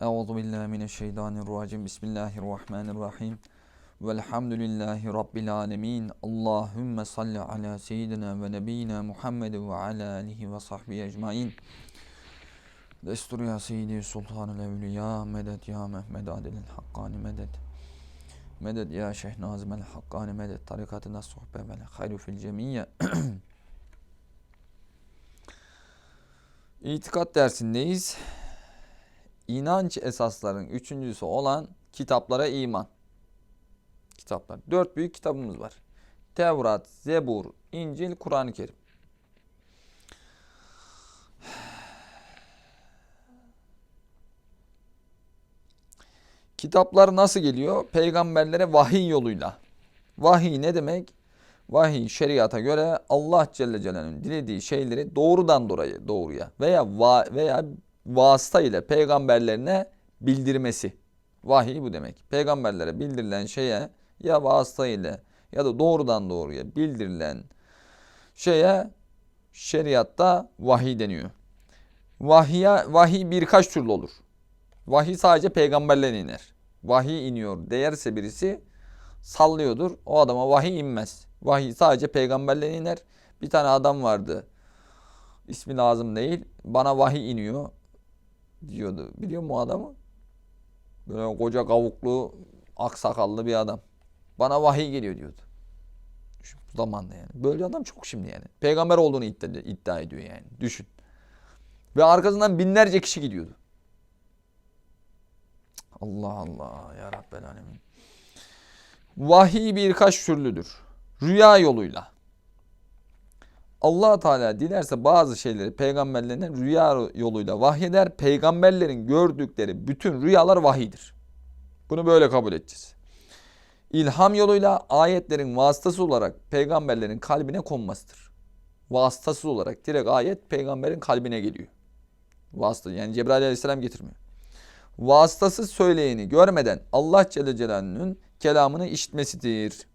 Euzu billahi mineşşeytanirracim. Bismillahirrahmanirrahim. Velhamdülillahi rabbil alamin. Allahumme salli ala seyyidina ve nebiyina Muhammed ve ala alihi ve sahbihi ecmaîn. Destur ya seyyidi sultanul evliya medet ya Mehmed adilil hakkani medet. Medet ya Şeyh Nazımel hakkani medet. Tarikatına sohbe ve hayru fil cemiyye. İtikat dersindeyiz. İnanç esasların üçüncüsü olan kitaplara iman. Kitaplar. Dört büyük kitabımız var. Tevrat, Zebur, İncil, Kur'an-ı Kerim. Kitaplar nasıl geliyor? Peygamberlere vahiy yoluyla. Vahiy ne demek? Vahiy şeriata göre Allah Celle Celaluhu'nun dilediği şeyleri doğrudan doğruya, doğruya veya veya vasıta ile peygamberlerine bildirmesi. Vahiy bu demek. Peygamberlere bildirilen şeye ya vasıta ile ya da doğrudan doğruya bildirilen şeye şeriatta vahiy deniyor. Vahiy, vahiy birkaç türlü olur. Vahiy sadece peygamberlerine iner. Vahiy iniyor değerse birisi sallıyordur. O adama vahiy inmez. Vahiy sadece peygamberlerine iner. Bir tane adam vardı. İsmi lazım değil. Bana vahiy iniyor diyordu. Biliyor musun adamı? Böyle koca kavuklu, aksakallı bir adam. Bana vahiy geliyor diyordu. Şu zamanda yani. Böyle adam çok şimdi yani. Peygamber olduğunu iddia, iddia ediyor yani. Düşün. Ve arkasından binlerce kişi gidiyordu. Allah Allah ya Rabbel Alemin. Vahiy birkaç türlüdür. Rüya yoluyla. Allah Teala dilerse bazı şeyleri peygamberlerine rüya yoluyla vahyeder. Peygamberlerin gördükleri bütün rüyalar vahidir. Bunu böyle kabul edeceğiz. İlham yoluyla ayetlerin vasıtası olarak peygamberlerin kalbine konmasıdır. Vasıtası olarak direkt ayet peygamberin kalbine geliyor. Vasıta yani Cebrail aleyhisselam getirmiyor. Vasıtasız söyleyeni görmeden Allah Celle Celaluhu'nun kelamını işitmesidir.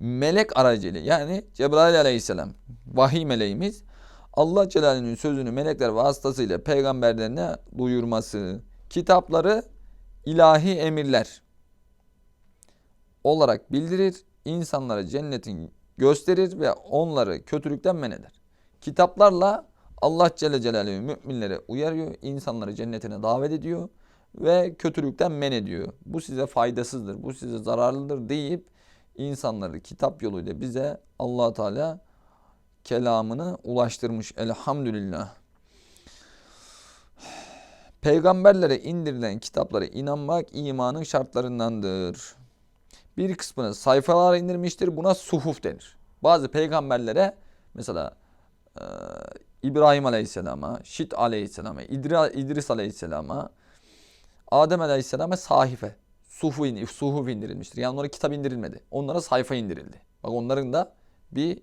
Melek aracıyla yani Cebrail aleyhisselam vahiy meleğimiz Allah Celaluhu'nun sözünü melekler vasıtasıyla peygamberlerine duyurması. Kitapları ilahi emirler olarak bildirir. insanlara cennetin gösterir ve onları kötülükten men eder. Kitaplarla Allah Celle Celaluhu müminlere uyarıyor, insanları cennetine davet ediyor ve kötülükten men ediyor. Bu size faydasızdır, bu size zararlıdır deyip insanları kitap yoluyla bize allah Teala kelamını ulaştırmış. Elhamdülillah. Peygamberlere indirilen kitaplara inanmak imanın şartlarındandır. Bir kısmını sayfalara indirmiştir. Buna suhuf denir. Bazı peygamberlere mesela e, İbrahim Aleyhisselam'a, Şit Aleyhisselam'a, İdris Aleyhisselam'a, Adem Aleyhisselam'a sahife, suhuf, suhuf indirilmiştir. Yani onlara kitap indirilmedi. Onlara sayfa indirildi. Bak onların da bir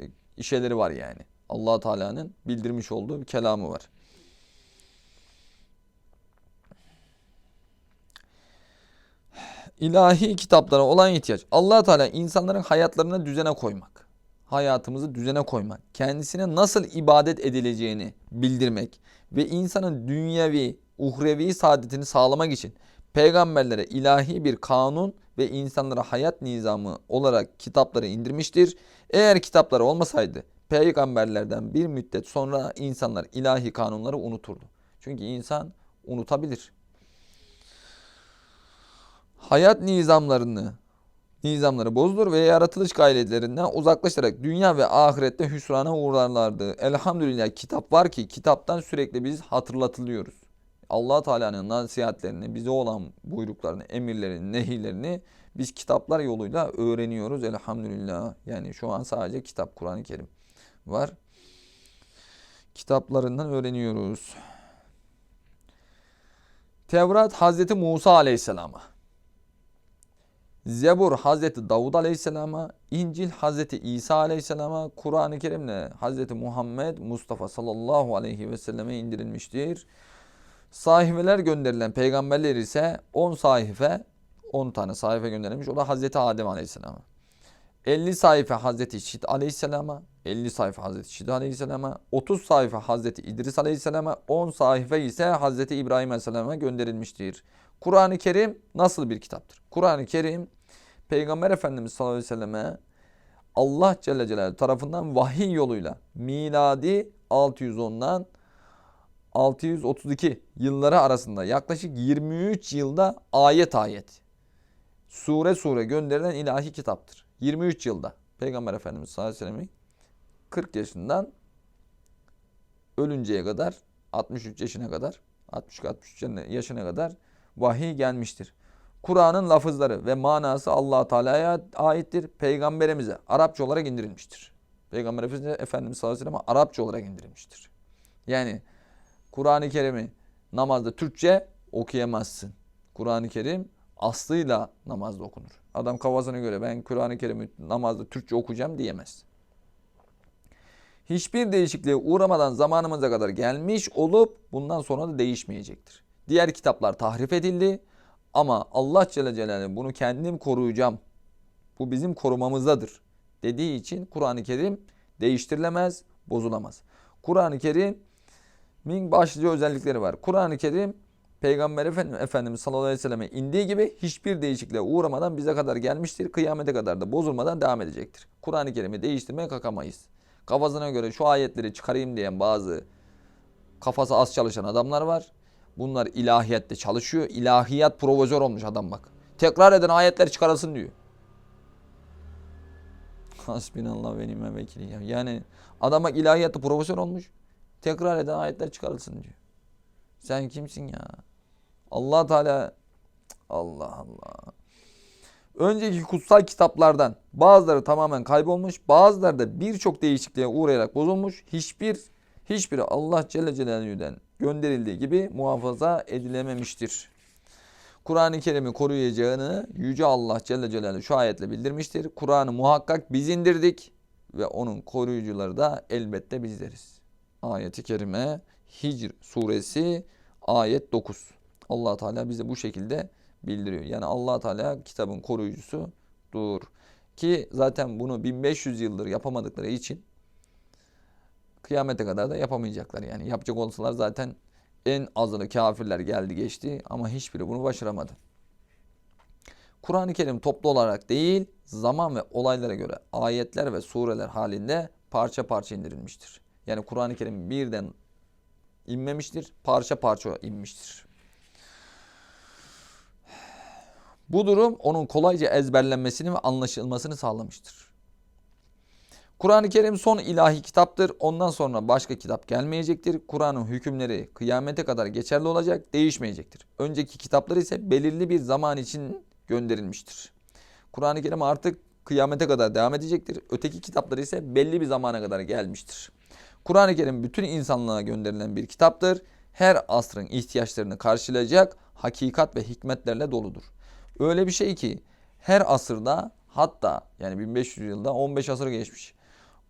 e, işeleri var yani. allah Teala'nın bildirmiş olduğu bir kelamı var. İlahi kitaplara olan ihtiyaç. allah Teala insanların hayatlarını düzene koymak. Hayatımızı düzene koymak. Kendisine nasıl ibadet edileceğini bildirmek. Ve insanın dünyevi, uhrevi saadetini sağlamak için peygamberlere ilahi bir kanun ve insanlara hayat nizamı olarak kitapları indirmiştir. Eğer kitapları olmasaydı peygamberlerden bir müddet sonra insanlar ilahi kanunları unuturdu. Çünkü insan unutabilir. Hayat nizamlarını nizamları bozulur ve yaratılış gayretlerinden uzaklaşarak dünya ve ahirette hüsrana uğrarlardı. Elhamdülillah kitap var ki kitaptan sürekli biz hatırlatılıyoruz. Allah Teala'nın nasihatlerini, bize olan buyruklarını, emirlerini, nehirlerini biz kitaplar yoluyla öğreniyoruz elhamdülillah. Yani şu an sadece kitap Kur'an-ı Kerim var. Kitaplarından öğreniyoruz. Tevrat Hazreti Musa Aleyhisselam'a. Zebur Hazreti Davud Aleyhisselam'a, İncil Hazreti İsa Aleyhisselam'a, Kur'an-ı Kerim'le Hazreti Muhammed Mustafa sallallahu aleyhi ve selleme indirilmiştir. Sahifeler gönderilen peygamberler ise 10 sahife, 10 tane sahife gönderilmiş. O da Hazreti Adem Aleyhisselam'a. 50 sayfa Hazreti Şit Aleyhisselam'a, 50 sayfa Hazreti Şit Aleyhisselam'a, 30 sayfa Hazreti İdris Aleyhisselam'a, 10 sayfa ise Hazreti İbrahim Aleyhisselam'a gönderilmiştir. Kur'an-ı Kerim nasıl bir kitaptır? Kur'an-ı Kerim Peygamber Efendimiz sallallahu aleyhi ve selleme Allah Celle Celaluhu tarafından vahiy yoluyla miladi 610'dan 632 yılları arasında yaklaşık 23 yılda ayet ayet sure sure gönderilen ilahi kitaptır. 23 yılda Peygamber Efendimiz sallallahu aleyhi ve sellem'in 40 yaşından ölünceye kadar 63 yaşına kadar 62-63 yaşına kadar vahiy gelmiştir. Kur'an'ın lafızları ve manası allah Teala'ya aittir. Peygamberimize Arapça olarak indirilmiştir. Peygamber Efendimiz sallallahu aleyhi ve sellem Arapça olarak indirilmiştir. Yani Kur'an-ı Kerim'i namazda Türkçe okuyamazsın. Kur'an-ı Kerim aslıyla namazda okunur. Adam kafasına göre ben Kur'an-ı Kerim'i namazda Türkçe okuyacağım diyemez. Hiçbir değişikliğe uğramadan zamanımıza kadar gelmiş olup bundan sonra da değişmeyecektir. Diğer kitaplar tahrif edildi ama Allah Celle Celaluhu bunu kendim koruyacağım. Bu bizim korumamızdadır dediği için Kur'an-ı Kerim değiştirilemez, bozulamaz. Kur'an-ı Kerim'in başlıca özellikleri var. Kur'an-ı Kerim Peygamber Efendimiz, Efendimiz sallallahu aleyhi ve selleme indiği gibi hiçbir değişikliğe uğramadan bize kadar gelmiştir. Kıyamete kadar da bozulmadan devam edecektir. Kur'an-ı Kerim'i değiştirmeye kalkamayız. Kafasına göre şu ayetleri çıkarayım diyen bazı kafası az çalışan adamlar var. Bunlar ilahiyette çalışıyor. İlahiyat provozör olmuş adam bak. Tekrar eden ayetler çıkarılsın diyor. Hasbinallah ve ni'mel vekili ya. Yani adam bak ilahiyatta profesör olmuş. Tekrar eden ayetler çıkarılsın diyor. Sen kimsin ya? Allah Teala Allah Allah. Önceki kutsal kitaplardan bazıları tamamen kaybolmuş, bazıları da birçok değişikliğe uğrayarak bozulmuş. Hiçbir hiçbiri Allah Celle Celaluhu'dan gönderildiği gibi muhafaza edilememiştir. Kur'an-ı Kerim'i koruyacağını Yüce Allah Celle Celaluhu şu ayetle bildirmiştir. Kur'an'ı muhakkak biz indirdik ve onun koruyucuları da elbette bizleriz. Ayeti Kerime Hicr suresi ayet 9. Allah Teala bize bu şekilde bildiriyor. Yani Allah Teala kitabın koruyucusu dur. Ki zaten bunu 1500 yıldır yapamadıkları için kıyamete kadar da yapamayacaklar. Yani yapacak olsalar zaten en azını kafirler geldi geçti ama hiçbiri bunu başaramadı. Kur'an-ı Kerim toplu olarak değil, zaman ve olaylara göre ayetler ve sureler halinde parça parça indirilmiştir. Yani Kur'an-ı Kerim birden inmemiştir, parça parça inmiştir. Bu durum onun kolayca ezberlenmesini ve anlaşılmasını sağlamıştır. Kur'an-ı Kerim son ilahi kitaptır. Ondan sonra başka kitap gelmeyecektir. Kur'an'ın hükümleri kıyamete kadar geçerli olacak, değişmeyecektir. Önceki kitaplar ise belirli bir zaman için gönderilmiştir. Kur'an-ı Kerim artık kıyamete kadar devam edecektir. Öteki kitaplar ise belli bir zamana kadar gelmiştir. Kur'an-ı Kerim bütün insanlığa gönderilen bir kitaptır. Her asrın ihtiyaçlarını karşılayacak hakikat ve hikmetlerle doludur. Öyle bir şey ki her asırda hatta yani 1500 yılda 15 asır geçmiş.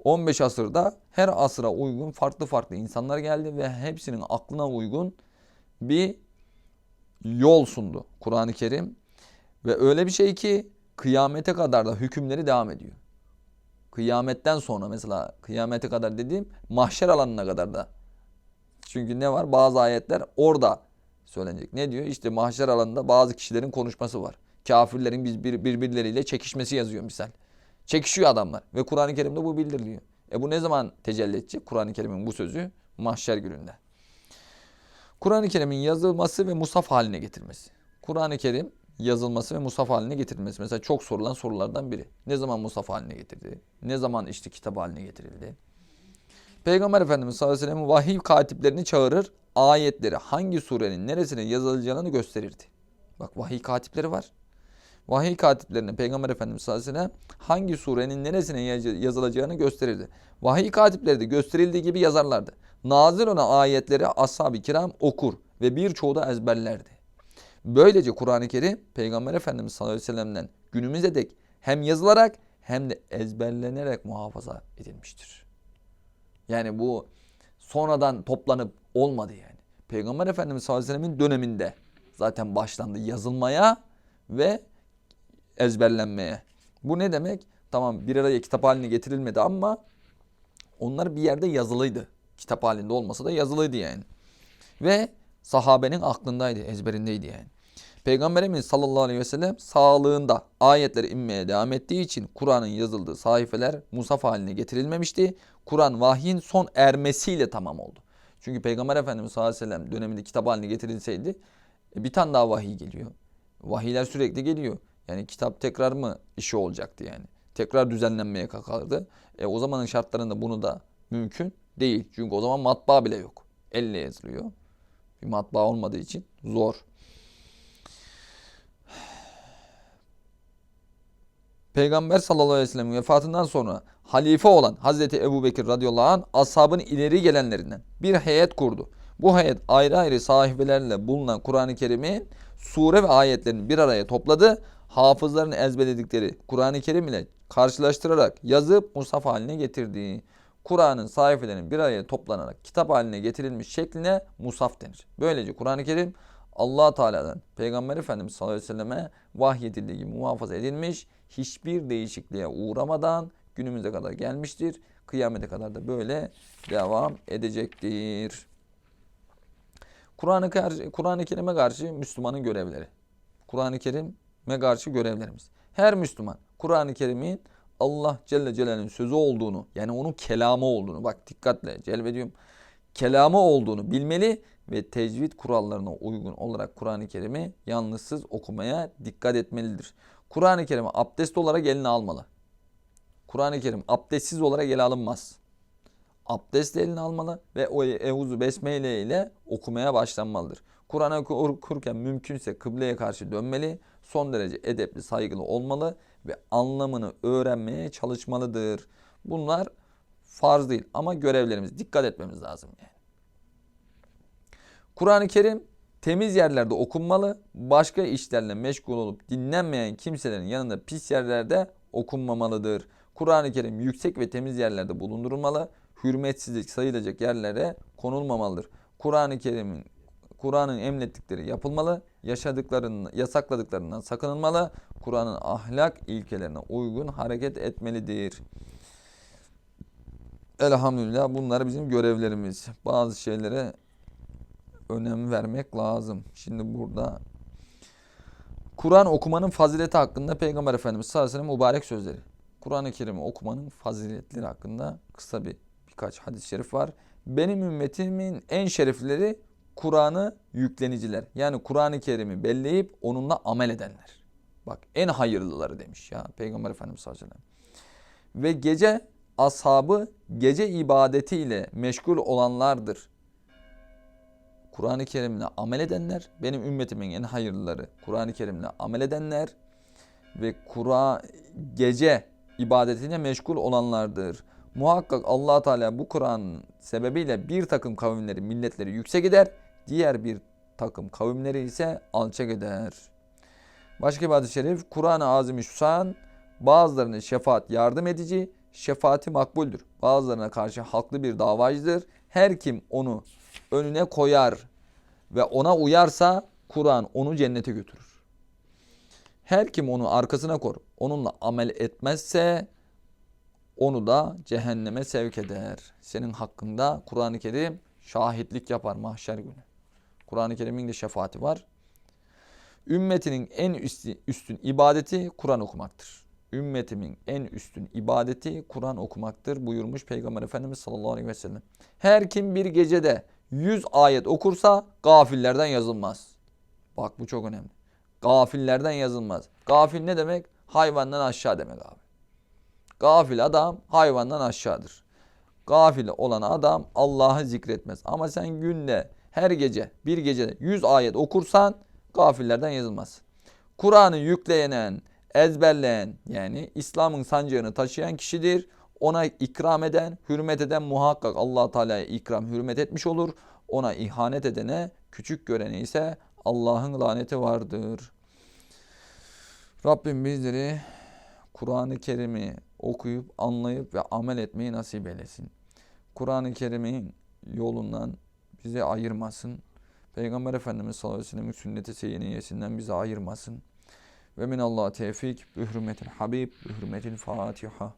15 asırda her asıra uygun farklı farklı insanlar geldi ve hepsinin aklına uygun bir yol sundu Kur'an-ı Kerim. Ve öyle bir şey ki kıyamete kadar da hükümleri devam ediyor. Kıyametten sonra mesela kıyamete kadar dediğim mahşer alanına kadar da. Çünkü ne var? Bazı ayetler orada söylenecek. Ne diyor? İşte mahşer alanında bazı kişilerin konuşması var. Kafirlerin biz bir, birbirleriyle çekişmesi yazıyor misal. Çekişiyor adamlar ve Kur'an-ı Kerim'de bu bildiriliyor. E bu ne zaman tecelli edecek? Kur'an-ı Kerim'in bu sözü mahşer gününde. Kur'an-ı Kerim'in yazılması ve musaf haline getirilmesi. Kur'an-ı Kerim yazılması ve musaf haline getirilmesi. Mesela çok sorulan sorulardan biri. Ne zaman musaf haline getirdi? Ne zaman işte kitap haline getirildi? Peygamber Efendimiz sallallahu aleyhi ve sellem vahiy katiplerini çağırır. Ayetleri hangi surenin neresine yazılacağını gösterirdi. Bak vahiy katipleri var. Vahiy katiplerine Peygamber Efendimiz sallallahu aleyhi ve sellem hangi surenin neresine yazılacağını gösterirdi. Vahiy katipleri de gösterildiği gibi yazarlardı. Nazil olan ayetleri ashab-ı kiram okur ve birçoğu da ezberlerdi. Böylece Kur'an-ı Kerim Peygamber Efendimiz sallallahu aleyhi ve sellem'den günümüze dek hem yazılarak hem de ezberlenerek muhafaza edilmiştir. Yani bu sonradan toplanıp olmadı yani. Peygamber Efendimiz sallallahu aleyhi ve sellemin döneminde zaten başlandı yazılmaya ve ezberlenmeye. Bu ne demek? Tamam bir araya kitap haline getirilmedi ama onlar bir yerde yazılıydı. Kitap halinde olmasa da yazılıydı yani. Ve sahabenin aklındaydı, ezberindeydi yani. Peygamberimiz sallallahu aleyhi ve sellem sağlığında ayetler inmeye devam ettiği için Kur'an'ın yazıldığı sayfeler musaf haline getirilmemişti. Kur'an vahyin son ermesiyle tamam oldu. Çünkü Peygamber Efendimiz sallallahu aleyhi ve sellem döneminde kitap haline getirilseydi e, bir tane daha vahiy geliyor. Vahiyler sürekli geliyor. Yani kitap tekrar mı işi olacaktı yani? Tekrar düzenlenmeye kalkardı. E, o zamanın şartlarında bunu da mümkün değil. Çünkü o zaman matbaa bile yok. Elle yazılıyor. Bir matbaa olmadığı için zor. Peygamber sallallahu aleyhi ve sellem vefatından sonra halife olan Hazreti Ebu Bekir radıyallahu anh ashabın ileri gelenlerinden bir heyet kurdu. Bu heyet ayrı ayrı sahibelerle bulunan Kur'an-ı Kerim'in sure ve ayetlerini bir araya topladı. Hafızların ezberledikleri Kur'an-ı Kerim ile karşılaştırarak yazıp musaf haline getirdi. Kur'an'ın sayfelerinin bir araya toplanarak kitap haline getirilmiş şekline musaf denir. Böylece Kur'an-ı Kerim Allah Teala'dan Peygamber Efendimiz sallallahu aleyhi ve selleme vahyedildiği gibi muhafaza edilmiş, hiçbir değişikliğe uğramadan günümüze kadar gelmiştir. Kıyamete kadar da böyle devam edecektir. Kur'an-ı Kur'an-ı Kerim'e karşı Müslümanın görevleri. Kur'an-ı Kerim'e karşı görevlerimiz. Her Müslüman Kur'an-ı Kerim'in Allah Celle Celaluhu'nun sözü olduğunu, yani onun kelamı olduğunu, bak dikkatle celvediyorum, kelamı olduğunu bilmeli ve tecvid kurallarına uygun olarak Kur'an-ı Kerim'i yalnızsız okumaya dikkat etmelidir. Kur'an-ı Kerim'i abdest olarak eline almalı. Kur'an-ı Kerim abdestsiz olarak ele alınmaz. Abdest eline almalı ve o Evuzu Besmele ile okumaya başlanmalıdır. Kur'an'ı okurken mümkünse kıbleye karşı dönmeli, son derece edepli, saygılı olmalı ve anlamını öğrenmeye çalışmalıdır. Bunlar farz değil ama görevlerimiz. Dikkat etmemiz lazım yani. Kur'an-ı Kerim temiz yerlerde okunmalı, başka işlerle meşgul olup dinlenmeyen kimselerin yanında pis yerlerde okunmamalıdır. Kur'an-ı Kerim yüksek ve temiz yerlerde bulundurulmalı, hürmetsizlik sayılacak yerlere konulmamalıdır. Kur'an-ı Kerim'in Kur'an'ın emrettikleri yapılmalı, yaşadıklarının, yasakladıklarından sakınılmalı, Kur'an'ın ahlak ilkelerine uygun hareket etmelidir. Elhamdülillah bunlar bizim görevlerimiz. Bazı şeylere önem vermek lazım. Şimdi burada Kur'an okumanın fazileti hakkında Peygamber Efendimiz sallallahu aleyhi ve sellem mübarek sözleri. Kur'an-ı Kerim'i okumanın faziletleri hakkında kısa bir birkaç hadis-i şerif var. Benim ümmetimin en şerifleri Kur'an'ı yükleniciler. Yani Kur'an-ı Kerim'i belleyip onunla amel edenler. Bak en hayırlıları demiş ya Peygamber Efendimiz sallallahu aleyhi ve sellem. Ve gece ashabı gece ibadetiyle meşgul olanlardır. Kur'an-ı Kerim'le amel edenler, benim ümmetimin en hayırlıları Kur'an-ı Kerim'le amel edenler ve Kur'an gece ibadetine meşgul olanlardır. Muhakkak allah Teala bu Kur'an sebebiyle bir takım kavimleri, milletleri yüksek eder, diğer bir takım kavimleri ise alçak eder. Başka bir hadis-i şerif, Kur'an-ı Azimüşşan bazılarına şefaat yardım edici, şefaati makbuldür. Bazılarına karşı haklı bir davacıdır. Her kim onu önüne koyar ve ona uyarsa Kur'an onu cennete götürür. Her kim onu arkasına kor, onunla amel etmezse onu da cehenneme sevk eder. Senin hakkında Kur'an-ı Kerim şahitlik yapar mahşer günü. Kur'an-ı Kerim'in de şefaati var. Ümmetinin en üstün, üstün ibadeti Kur'an okumaktır. Ümmetimin en üstün ibadeti Kur'an okumaktır buyurmuş Peygamber Efendimiz sallallahu aleyhi ve sellem. Her kim bir gecede 100 ayet okursa gafillerden yazılmaz. Bak bu çok önemli. Gafillerden yazılmaz. Gafil ne demek? Hayvandan aşağı demek abi. Gafil adam hayvandan aşağıdır. Gafil olan adam Allah'ı zikretmez. Ama sen günde her gece bir gecede 100 ayet okursan gafillerden yazılmaz. Kur'an'ı yükleyenen, ezberleyen yani İslam'ın sancağını taşıyan kişidir. Ona ikram eden, hürmet eden muhakkak allah Teala'ya ikram, hürmet etmiş olur. Ona ihanet edene, küçük görene ise Allah'ın laneti vardır. Rabbim bizleri Kur'an-ı Kerim'i okuyup, anlayıp ve amel etmeyi nasip eylesin. Kur'an-ı Kerim'in yolundan bizi ayırmasın. Peygamber Efendimiz sallallahu aleyhi ve sellem'in sünneti seyyiniyesinden bizi ayırmasın. ve minallah tevfik bi hürmetil habib bi hürmetil fatiha.